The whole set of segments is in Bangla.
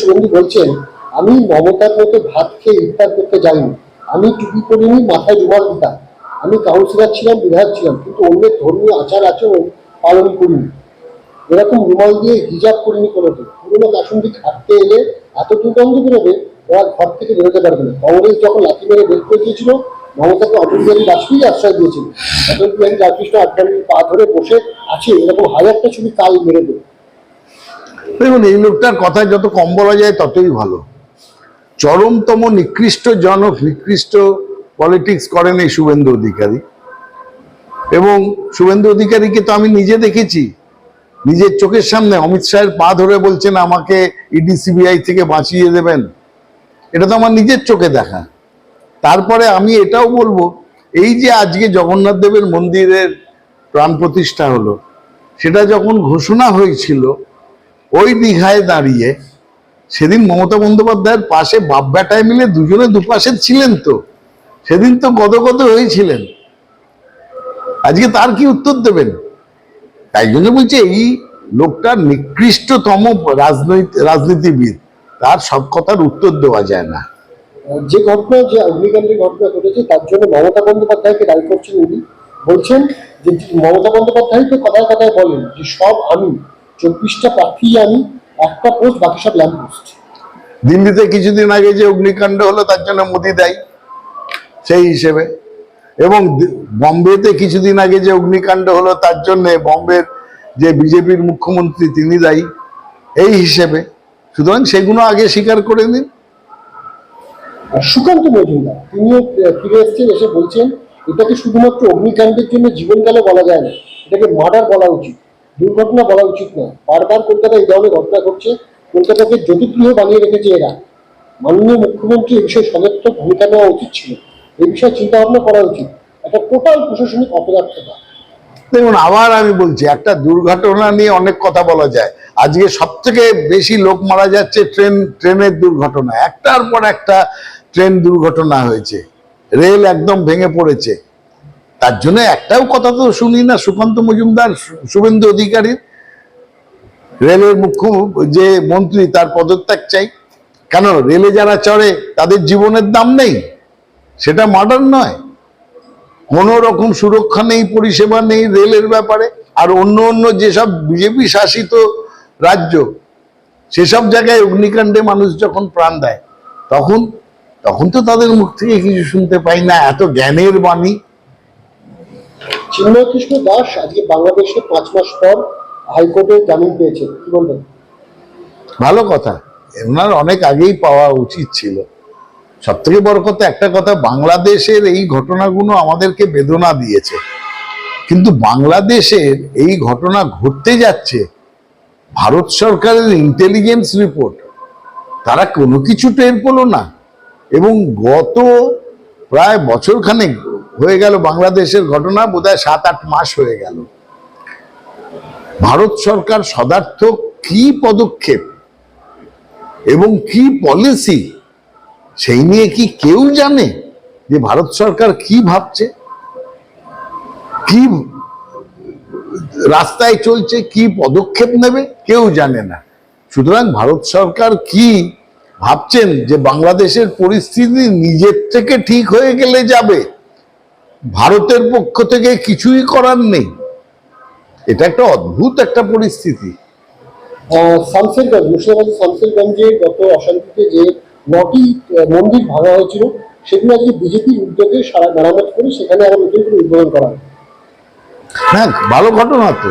শুভেন্দু বলছেন, আমি মমতার মতো ভাত খেয়ে ইফতার করতে যাইনি। আমি টুপি পরিনি মাথায় দিতাম। আমি ছিলাম, বিধায়ক ছিলাম, কিন্তু অন্যের ধর্মীয় আচার আচরণ পালন করিনি। এরকম রুমাল দিয়ে হিজাব করিনি কোনোদিন। পুরোনো কাসুন্দি খাটতে এলে এত দুর্গন্ধ বেরোবে, ওরা ঘর থেকে বেরোতে পারবে না। কংগ্রেস যখন লাথি মেরে বের করে দিয়েছিল, মমতাকে অটল বিহারী বাজপেয়ী আশ্রয় দিয়েছিল। অটল বিহারী রামকৃষ্ণ আডবাণীর পা ধরে বসে আছে, এরকম হাজারটা ছবি কাল মেরে দেবে। দেখুন, এই লোকটার কথা যত কম বলা যায় ততই ভালো। চরমতম নিকৃষ্ট জনক, নিকৃষ্ট পলিটিক্স করেন এই শুভেন্দু অধিকারী। এবং শুভেন্দু অধিকারীকে তো আমি নিজে দেখেছি। নিজের চোখের সামনে অমিত শাহের পা ধরে বলছেন, আমাকে ইডি সিবিআই থেকে বাঁচিয়ে দেবেন। এটা তো আমার নিজের চোখে দেখা। তারপরে আমি এটাও বলব, এই যে আজকে জগন্নাথ দেবের মন্দিরের প্রাণ প্রতিষ্ঠা হলো, সেটা যখন ঘোষণা হয়েছিল ওই দীঘায় দাঁড়িয়ে সেদিন মমতা বন্দ্যোপাধ্যায়ের পাশে বাপ মিলে দুজনে দুপাশে ছিলেন তো। সেদিন তো গদগদ হয়েছিলেন আজকে তার কি উত্তর দেবেন? তাই জন্য বলছে, এই লোকটা নিকৃষ্টতম রাজনৈতিক রাজনীতিবিদ। তার সব কথার উত্তর দেওয়া যায় না। যে ঘটনা, যে অগ্নিকাণ্ডের ঘটনা ঘটেছে, তার জন্য মমতা বন্দ্যোপাধ্যায়কে দায়ী করছেন উনি। বলছেন যে মমতা বন্দ্যোপাধ্যায় তো কথায় কথায় বলেন যে সব আমি। চব্বিশটা প্রার্থী আমি একটা পোস্ট বাকি সব ল্যাম্প পোস্ট দিল্লিতে কিছুদিন আগে যে অগ্নিকাণ্ড হলো তার জন্য মোদি দায়ী সেই হিসেবে। এবং বম্বেতে কিছুদিন আগে যে অগ্নিকাণ্ড হলো তার জন্য বম্বের যে বিজেপির মুখ্যমন্ত্রী তিনি দায়ী এই হিসেবে। সুতরাং সেগুলো আগে স্বীকার করে নিন। আর সুকান্ত মজুমদার তিনিও ফিরে এসেছেন এসে বলছেন এটাকে শুধুমাত্র অগ্নিকাণ্ডের জন্য জীবনকালে বলা যায় না এটাকে মার্ডার বলা উচিত। দুর্ঘটনা বলা উচিত নয়। বারবার কলকাতায় এই ধরনের ঘটনা ঘটছে, কলকাতাকে জ্যোতিগৃহ বানিয়ে রেখেছে এরা। মাননীয় মুখ্যমন্ত্রী এই বিষয়ে সদর্থক ভূমিকা নেওয়া উচিত ছিল। এই বিষয়ে চিন্তা ভাবনা করা উচিত। একটা টোটাল প্রশাসনিক অপদার্থতা। দেখুন, আবার আমি বলছি, একটা দুর্ঘটনা নিয়ে অনেক কথা বলা যায়। আজকে সব থেকে বেশি লোক মারা যাচ্ছে ট্রেন, ট্রেনের দুর্ঘটনা। একটার পর একটা ট্রেন দুর্ঘটনা হয়েছে। রেল একদম ভেঙে পড়েছে। তার জন্য একটাও কথা তো শুনি না, সুকান্ত মজুমদার, শুভেন্দু অধিকারীর রেলের মুখ্য যে মন্ত্রী, তার পদত্যাগ চাই। কেন? রেলে যারা চড়ে, তাদের জীবনের দাম নেই। সেটা মার্ডার নয়। কোনো রকম সুরক্ষা নেই, পরিষেবা নেই রেলের ব্যাপারে। আর অন্য অন্য যেসব বিজেপি শাসিত রাজ্য, সেসব জায়গায় অগ্নিকাণ্ডে মানুষ যখন প্রাণ দেয়, তখন তখন তো তাদের মুখ থেকে কিছু শুনতে পাই না। এত জ্ঞানের বাণী। চিন্ময় কৃষ্ণ দাস আজকে বাংলাদেশে পাঁচ মাস পর হাইকোর্টে জামিন পেয়েছেন। কি বলবেন? ভালো কথা। ওনার অনেক আগেই পাওয়া উচিত ছিল। সব থেকে বড় কথা, একটা কথা, বাংলাদেশের এই ঘটনাগুলো আমাদেরকে বেদনা দিয়েছে। কিন্তু বাংলাদেশের এই ঘটনা ঘটতে যাচ্ছে ভারত সরকারের ইন্টেলিজেন্স রিপোর্ট তারা কোনো কিছু টের পেল না। এবং গত প্রায় বছরখানেক হয়ে গেল বাংলাদেশের ঘটনা, বোধহয় সাত, আট মাস হয়ে গেল। ভারত সরকার সদার্থ কি পদক্ষেপ এবং কি পলিসি সেই নিয়ে কি কেউ জানে যে ভারত সরকার কি ভাবছে? কি রাস্তায় চলছে, কি পদক্ষেপ নেবে কেউ জানে না। সুতরাং ভারত সরকার কি ভাবছেন যে বাংলাদেশের পরিস্থিতি নিজের থেকে ঠিক হয়ে গেলে যাবে? ভারতের পক্ষ থেকে কিছুই করার নেই। এটা একটা অদ্ভুত একটা পরিস্থিতি। আহ, শামসেরগঞ্জ মুর্শিদাবাদের শামসেরগঞ্জে গত অশান্তিতে যে নটি মন্দির ভাঙা হয়েছিল সেগুলো আজকে বিজেপির উদ্যোগে সারা মেরামত করে সেখানে আবার নতুন করে উদ্বোধন করা হ্যাঁ। ভালো ঘটনা তো।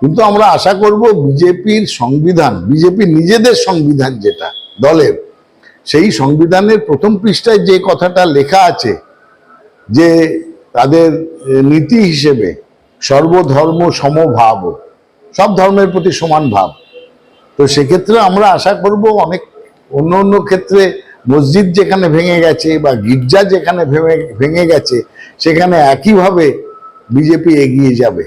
কিন্তু আমরা আশা করব বিজেপির সংবিধান বিজেপি নিজেদের সংবিধান যেটা দলের সেই সংবিধানের প্রথম পৃষ্ঠায় যে কথাটা লেখা আছে যে তাদের নীতি হিসেবে সর্বধর্ম সমভাব, সব ধর্মের প্রতি সমান ভাব। তো সেক্ষেত্রে আমরা আশা করব অনেক, অন্য অন্য ক্ষেত্রে মসজিদ যেখানে ভেঙে গেছে বা গির্জা যেখানে ভেঙে ভেঙে গেছে, সেখানে একইভাবে বিজেপি এগিয়ে যাবে।